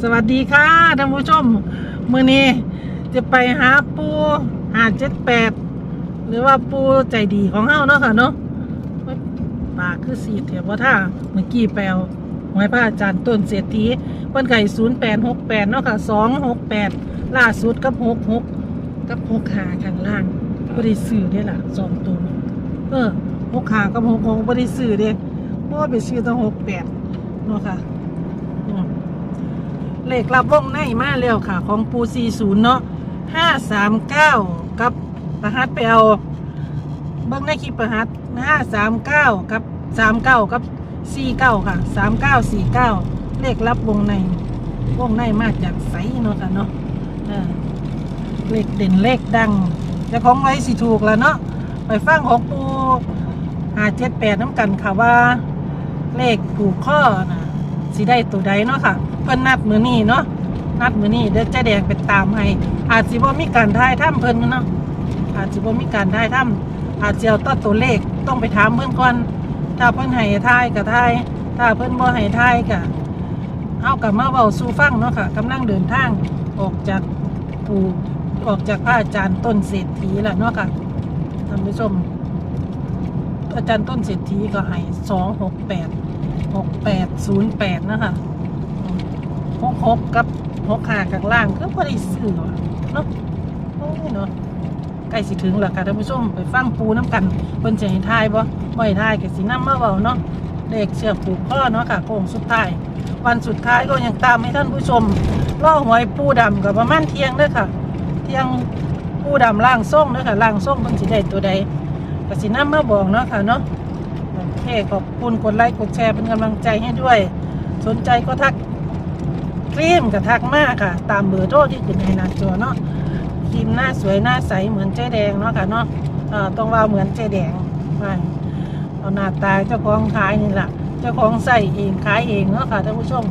สวัสดีค่ะท่านผู้ชมมื้อนี้จะไปหาปูหาเจ็ดแปดหรือว่าปูใจดีของเฮาเนาะค่ะเนาะโอ๊ยปากคือสีเถียบว่าท่าเมื่อกี้แปลหวยพระอาจารย์ต้นเศรษฐีเปิ้นไก่ศูนย์แปดหกแปดเนาะค่ะสองหกแปดล่าสุดกับหกหกกับหกหาข้างล่างบ่ได้ซื้อเด้ล่ะสองตัวเออหกหากับหกหกบ่ได้ซื้อเด้เพราะว่าไปซื้อตั้งหกแปดเนาะค่ะ เลขรับวงในมาแล้วค่ะ ของปู40 เนาะ539 กับประหัดไปเอาเบิ่งในคลิปประหัด539 กับ 39 กับ 49 ค่ะ 39 49 เลขรับวงใน วงในมาจากใสเนาะค่ะเนาะเลขเด่นเลขดังจะของไว้สิถูกแล้วเนาะไปฟังของปู578น้ำกันค่ะว่า เลขผูกข้อนะสิได้ตัวใดเนาะค่ะ เพิ่นนัดมือนี้เนาะนัดมือนี้เดี๋ยวจะแดงไปตามให้อาจสิบ่มีการทายถ้ำเพิ่นเนาะอาจสิบ่มีการทายถ้ำอาจจะเอาต้นตัวเลขต้องไปถามเพิ่นก่อนถ้าเพิ่นให้ทายก็ทายถ้าเพิ่นบ่ให้ทายก็เอากลับมาเว้าสู่ฟังเนาะค่ะกำลังเดินทางออกจากปู่ออกจากพระอาจารย์ต้นเศรษฐีแล้วเนาะค่ะท่านผู้ชม อาจารย์ต้นเศรษฐีก็ให้สองหกแปดหกแปดศูนย์แปดนะคะ หกหกกับหกขาข้างล่างก็พอได้ซื้อว่ะเนาะโอ้ยเนาะใกล้สิถึงแล้วค่ะท่านผู้ชมไปฟังปูน้ำกันเพิ่นจะให้ทายบ่บ่ให้ทายก็สินำมาเว้าเนาะเลขเชือกผูกข้อเนาะค่ะโค้งสุดท้ายวันสุดท้ายก็ยังตามให้ท่านผู้ชมล่อหวยปูดำกับประมาณเที่ยงเด้อค่ะ เที่ยงปูดำล่างส่งเด้อค่ะล่างส่งเพิ่นสิได้ตัวใดกสิน้ำมาบอกเนาะค่ะเนาะโอเคขอบคุณกดไลค์กดแชร์เป็นกำลังใจให้ด้วย สนใจก็ทัก ครีมกับทักมากค่ะ ตามเบอร์โทรที่ขึ้นในหน้าจอเนาะครีมหน้าสวยหน้าใสเหมือนเจ๊แดงเนาะค่ะเนาะต้องว่าเหมือนเจ๊แดงไม่เอาหน้าตาเจ้าของขายนี่แหละเจ้าของใส่เองขายเองเนาะค่ะท่านผู้ชม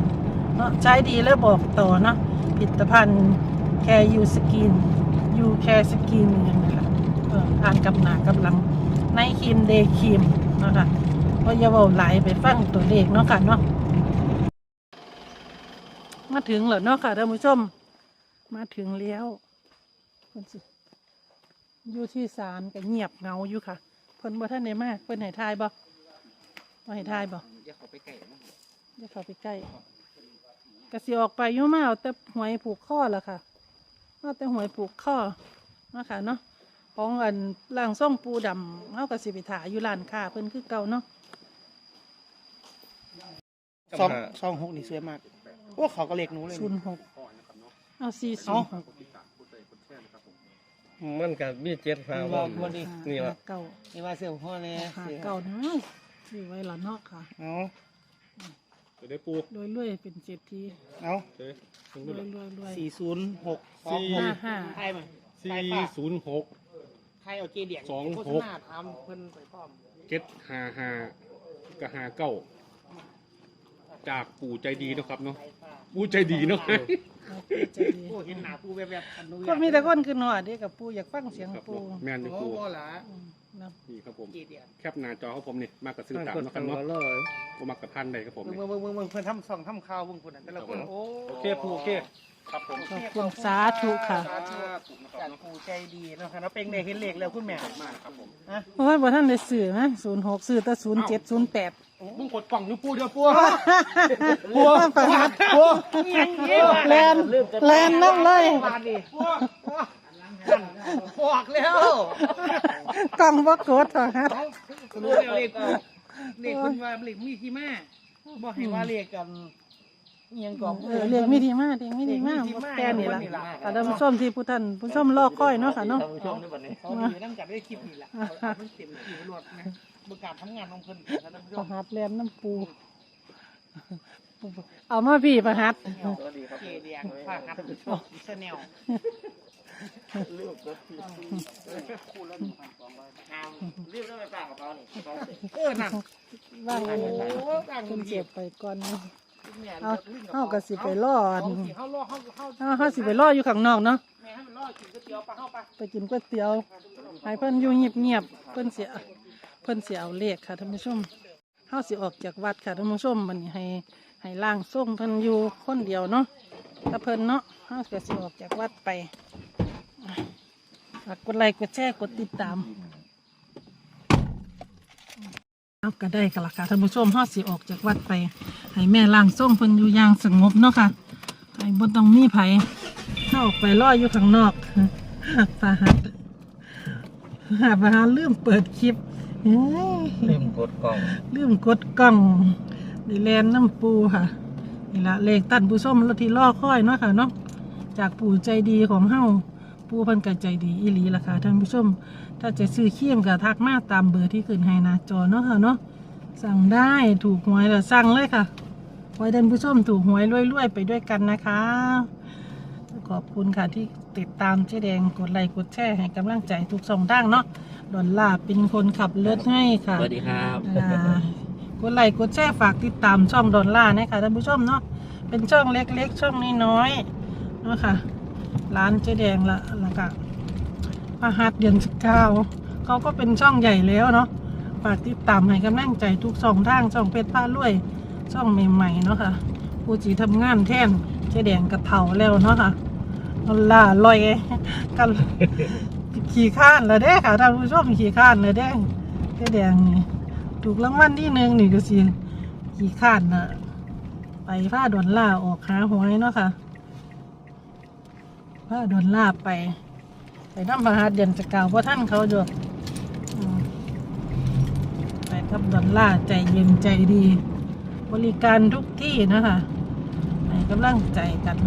เนาะใช้ดีแล้วบอกต่อเนาะผลิตภัณฑ์แคร์ยูสกินยูแคร์สกินอย่างนี้ค่ะทานกับหนากับหลังในครีมเดย์ครีมเนาะคะเพราะอย่าเบาไหลายไปฟังตัวเลขเนาะค่ะเนาะ มาถึงแล้วเนาะค่ะท่านผู้ชม มาถึงแล้วเพิ่นสิอยู่ที่ศาลก็เงียบเงาอยู่ค่ะ เพิ่นบ่ท่านได้มากเพิ่นให้ทายบ่บ่ให้ทายบ่อย่าเข้าไปใกล้นะอย่าเข้าไปใกล้กะสิออกไปอยู่มาเอาแต่หวยผูกข้อละค่ะเอาแต่หวยผูกข้อนาะค่ะเนาะของอันล่างส่งปูดำเขาก็สิไปถ่ายอยู่ร้านค้าเพิ่นคือเก่าเนาะ สองสองหกนี่สวยมาก โอ้เขาก็เล็กหนูเลยศูนย์หกเอาสี่ศูนย์หกมันกับมีเจ็ดหานี่ว่าว่าวันนี้นี่วะเก่านี่ว่าเสี่ยวพ่อเนี่ยหาเสี่ยวเก่านะซื้อไว้ละเนาะค่ะ เอาจะได้ปูโดยรวยเป็นเศรษฐีเอาเจ๊ถึงรนู่นวยละรวยรวยสี่ศูนย์หกสองสี่หกห้าห้าไทยมั้ยสี่ศูนย์หก ไทยเอาเจเดียงสองหก โฆษณาทำเพิ่นไปพร้อมเจ็ดหาหากับหาเก้า จากปู่ใจดีนะครับเนาะปู่ใจดีเนาะ ผู้เห็นหน้าผู้แวบๆอนคนมีแต่คนขึ้นหอดเด้กับปูอยากฟังเสียงปูเแม่นูปู่บ่ละนี่ครับผมแคบหน้าจอครับผมนี่มากกับซื้อตามเนาะครับเนาะผมมากกับพันใดครับผมนี่ เบิ่งเบิ่งเบิ่อเพิ่นทำสองทำข่าวเบิ่งคนนั้นแต่ละคนโอเคปู่โอเค ครับผมขอบคสาธุค่ะจากผู้ใจดีนะครับเราเป็นได้เห็นเลกแล้วคุณแม่มากครับผม เพราะว่าบ่ท่านได้ซื้อนะศูนย์หกสื่อแต่ศูนย์เจ็ดศูนย์แปด มึงกดกล่องอยู่ปูเดียวปูปูประหัดปูแลนแลนน้ำเลยบานนี่บอกแล้วกล่องบ่กดประหัดรู้แล้วเลขกูเลขคุณว่าเลขมีที่มาบอกให้ว่าเลขกันเอียงกรอบเออเรียกมีดีมากเรียกมีดีมากเรียกมีดีมากแค่นี้ละค่ะท่านผู้ชมที่ผู้ท่านผู้ชมรอคอยเนาะค่ะเนาะเขาดีนั่งจับได้คลิปนี่แหละมันเต็มที่รวดนะ ประกาศทำงานของเพิ่นนะท่านผู้ชประมหัดแลนน้ำปู เอามาพี่ประหัดเจเดียงภาคครับชาแนลเออนั่นว่างอันนี้ละโอ้ต่างคุณเจ็เจ็บบไปก่อนเนาะเอาเฮาก็สิไปรออันเฮาล่อเฮาเฮาเฮาเฮาสิไปรออยู่ข้างนอกเนาะ แม่ให้มันล่อกินก๋วยเตี๋ยวปลาเฮาปะไปกินก๋วยเตี๋ยวให้เพิ่นอยู่เงียบๆเพิ่นเสีย เพิ่นเสียเอาเลขค่ะท่านผู้ชมเฮาสิออกจากวัดค่ะท่านผู้ชมมันให้ให้ล่างส่งเพิ่นอยู่คนเดียวเนาะคถ้าเพิ่นเนาะเฮาก็สิออกจากวัดไปฝากกดไลค์กดแชร์กดติดตามเอาก็ได้กันละค่ะท่านผู้ชมเฮาสิออกจากวัดไปให้แม่ล่างส่งเพิ่นอยู่อย่างสงบเนาะค่ะให้บ่ต้องมีไผเข้าออกไปรออยู่ข้างนอกสาหัสหาบหาลืมเปิดคลิป เฮ้ยลืมกดกล่องลืมกดกล้องดีแลนน้ำปูค่ะนี่ละเลขตันผู้ส้มรถที่ล่อค่อยเนาะค่ะเนาะจากปู่ใจดีของเฮาปูเพันกใจดีอีหลีล่ะค่ะท่านผู้ชม ถ้าจะซื้อเขี้ยมกับทักมาตามเบอร์ที่ขึ้นให้หนะจอเนาะค่ะเนาะสั่งได้ถูกหวยแล้วสั่งเลยค่ะไว้ท่านผู้ชมถูกหวยรวยๆไปด้วยกันนะคะ ขอบคุณค่ะที่ติดตามเจ๊แดงกดไลค์กดแชร์ให้กำลังใจทุกสองด้านเนาะดอนลาเป็นคนขับรถให้ค่ะสวัสดีครับอ่ากดไลค์กดแชร์ฝากติดตามช่องดอนล่านะคะท่านผู้ชมเนาะเป็นช่องเล็กๆ ช่องน้อยๆเนาะค่ะร้านเจ๊แดงละแล้วก็พระหัสเดือนสิบเก้าเขาก็เป็นช่องใหญ่แล้วเนาะฝากติดตามให้กำลังใจทุกช่องทางช่องเพชรผ้ารวยช่องใหม่ๆเนาะค่ะผู้จีทำงานแทนเจ๊แดงกระเทาแล้วเนาะค่ะ ดอนล่าลอยกันขี่ข้านแล้วเด้ค่ะท่านผู้ชมขี่ข้านเลยเด้เจ๊แดงนี่ถูกรางวัลที่หนึ่งนี่ก็สิขี่ข้านน่ะ ไปผ้าดอนล่าออกหาหวยเนาะค่ะผ้าดอนล่าไป ไปน้ำพระหัสเดือนจะเก่าเพราะท่านเขาอยู่อืมไปกับดอนล่าใจเย็นใจดี บริการทุกที่นะคะให้กำลังใจกัน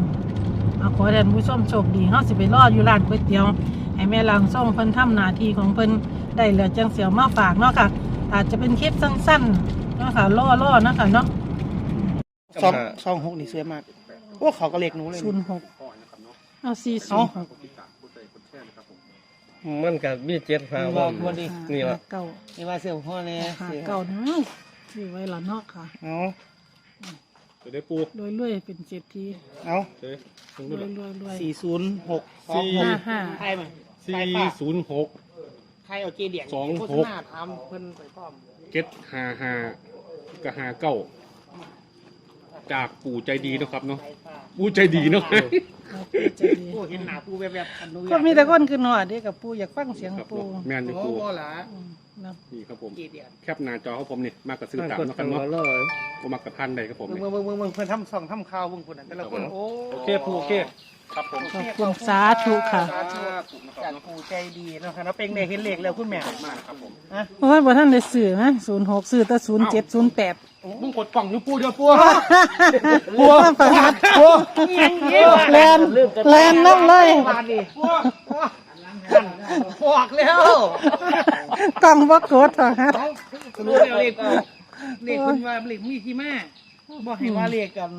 เอาขอแทนผู้ชมโชคดีเขาสิไปรอดอยู่ร้านก๋วยเตี๋ยว ให้แม่ลางส่งเพิ่นทำหน้าที่ของเพิ่นได้เหลือจังเสียวมาฝากเนาะค่ะ อาจจะเป็นคลิปสั้นๆเนาะค่ะล่อๆเนาะค่ะเนาะสองสองหกนี่สวยมากโอ้เขาก็เล็กหนูเลยศูนย์หกเอาสี่ศูนย์หกมันกับมีเจ็ดพาบวออกมวันนี้นี่วะเก้านี่ว่าเสี่ยวพ่อเนี่ยหาเสี่ยวเก้านะซื้อไว้ละเนาะค่ะ เอา เดี๋ยวได้ปูโดยเรื่อยเป็นเจ็ดทีเอาเดี๋ยวลงรด้ววยยรวยรวยสี่ศูนย์หกสี่ห้าห้าใครมาสี่ศูนย์หกใครเอาเจเดียงสองหก โฆษณาทำเพิ่นไปพร้อมเก็ดหาหากับหาเก้า จากปู่ใจดีเนาะครับเนาะปู่ใจดีเนาะ เอาปูใจดีปูเห็นหน้าปูแบบแบบๆอันนู้นก็มีแต่คนขึ้นหอดเด้กับปูอยากฟังเสียงครับปูแม่นอยู่โอ้ปูโหล่ะอืมเนาะนี่ครับผมเจเดียงแคปหน้าจอของผมนี่มากกับซื้อตามกดเนาะคกัรันบมาเนาะเลยผมมักกับพันใดครับผมเบิ่งนี่เบิ่งเบิ่งเบิ่งเพิ่นทำส่องทำข่าวเบิ่งคนน่ะแต่ละคนโอ้โอเคปูโอเค ครับผมขอบคุณสาธุค่ะสาธุจากปูใจดีเนาะค่ะเนาะเป็นเด็กเห็นเหล็กแล้วคุณแม่มากครับผมฮะโอ้ยบ่ท่านได้ซื้อนะศูนย์หกซื้อแต่ศูนย์เจ็ดศูนย์แปดมึงกดกล่องอยู่ปูเดียวปูปัวประหัดปัวแลนแลนน้ำเลยบานนี่บอกแล้วกล่องบ่กดประหัดรู้แล้วเลขกูเลขคุณว่าเลขมีที่มาบอกให้ว่าเลขกัน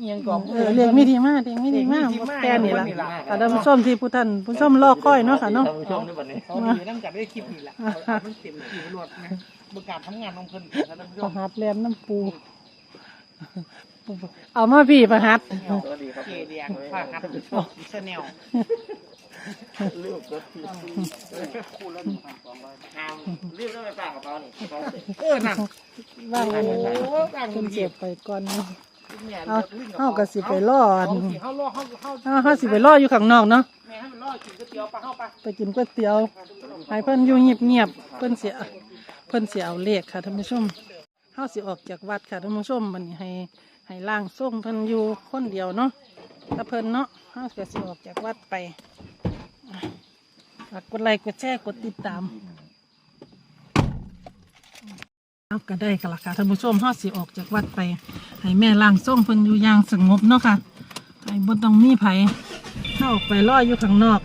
เอียงกรอบเออเรียกมีดีมากเรียกมีดีมากเรียกมีดีมากแค่นี้ละนี่ล่ะค่ะท่านผู้ชมที่ผู้ท่านผู้ชมรอค่อยเนาะค่ะเนาะ ท่านผู้ชมในวันนี้เขาดีนั่งจัดได้คลิปนี่แหละเอามันเต็มที่รวดนะประกาศทำงานของเพิ่นท่านผู้ชประมหัดแลนน้ำปู เอามาพี่ประหัด สวัสดีครับเจเดียงผ้าคัดชาแนลลืมกดรีบต้องไปฝากกับเขานี่เออนั่นว่างโอ้เลยโหต่างคุณเจ็เจ็บบไปก่อนเนาะ เอาเอาเอาก็สิไปรออันเฮาล่อเฮาเฮาเอาเฮาสิไปรออยู่ข้างนอกเนาะแม่ให้มันล่อกินก๋วยเตี๋ยวปลาเฮาปะไปกินก๋วยเตี๋ยวให้เพิ่นอยู่เงียบๆเพิ่นเสียเพิ่นเสียเอาเลขค่ะท่านผู้ชมเฮาสิออกจากวัดค่ะท่านผู้ชมบัดนี้ให้ให้ล่างส่งเพิ่นอยู่คนเดียวเนาะถ้าเพิ่นเนาะเฮาก็สิออกจากวัดไปอะฝากกดไลค์กดแชร์กดติดตาม เอาก็ได้กันละค่ะท่านผู้ชมเฮาสิออกจากวัดไปให้แม่ล่างส่งเพิ่นอยู่อย่างสงบเนาะค่ะให้บ่ต้องมีไผเข้าออกไปรออยู่ข้างนอก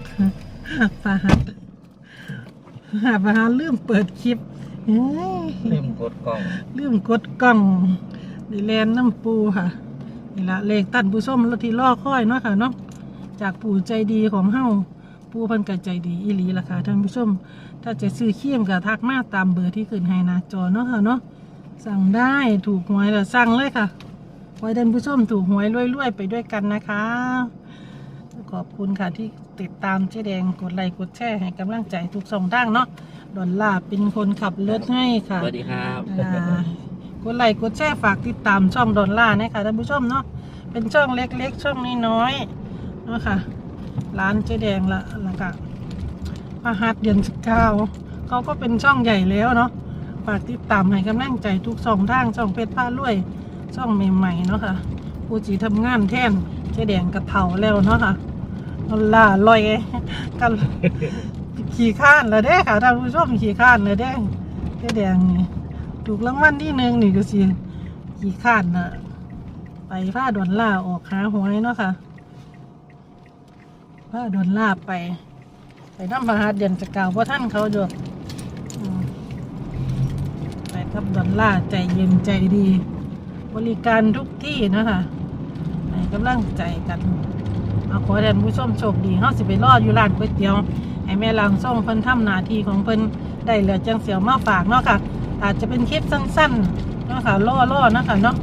สาหัสหาบหาลืมเปิดคลิปเฮ้ยลืมกดกล่องลืมกดกล้องดีแลนน้ำปูค่ะนี่ละเลขตันผู้ส้มรถที่ล่อค่อยเนาะค่ะเนาะจากปู่ใจดีของเฮา ปูเพันกใจดีอีหลีล่ะค่ะท่านผู้ชม ถ้าจะซื้อเขี้ยมกับทักมาตามเบอร์ที่ขึ้นให้หนะจอเนาะค่ะเนาะสั่งได้ถูกหวยแล้วสั่งเลยค่ะไว้ท่านผู้ชมถูกหวยรวยๆไปด้วยกันนะคะ ขอบคุณค่ะที่ติดตามเจ๊แดงกดไลค์กดแชร์ให้กำลังใจทุกสองทางเนาะดอนลาเป็นคนขับรถให้ค่ะสวัสดีครับอ่ากดไลค์กดแชร์ฝากติดตามช่องดอนล่านะคะท่านผู้ชมเนาะเป็นช่องเล็กๆ ช่องน้อยๆเนาะค่ะ ร้านเจ๊แดงละแล้วก็พหัสเดือนสิบเก้าเขาก็เป็นช่องใหญ่แล้วเนาะฝากติดตามให้กำลังใจทุกช่องทางช่องเพชรผ้ารวยช่องใหม่ๆเนาะค่ะผู้จีทำงานแท่นเจ๊แดงกระเทาแล้วเนาะค่ะเอาล่าลอยกันขี่ข้านแล้วเด้ค่ะท่านผู้ชมขี่ข้านแล้วเด้เจ๊แดงถูกรางวัลที่หนึ่งนี่ก็สิขี่ข้านน่ะไปผ้าดอนล่าออกหาหวยเนาะค่ะ ผ้าดอนล่าไป ไปน้ำพระหัสเดือนจะเก่าเพราะท่านเขาโดอกอืมไปกับดอนล่าใจเย็นใจดี บริการทุกที่นะคะให้กำลังใจกันเอาขอแทนผู้ชมโชคดีเฮาสิไปรออยู่ร้านก๋วยเตี๋ยวให้แม่ลางส่งเพิ่นทำหน้าที่ของเพิ่นได้เหลือจังเสียวมาฝากเนาะค่ะ อาจจะเป็นคลิปสั้นๆเนาะค่ะล่อๆเนาะคะเนาะ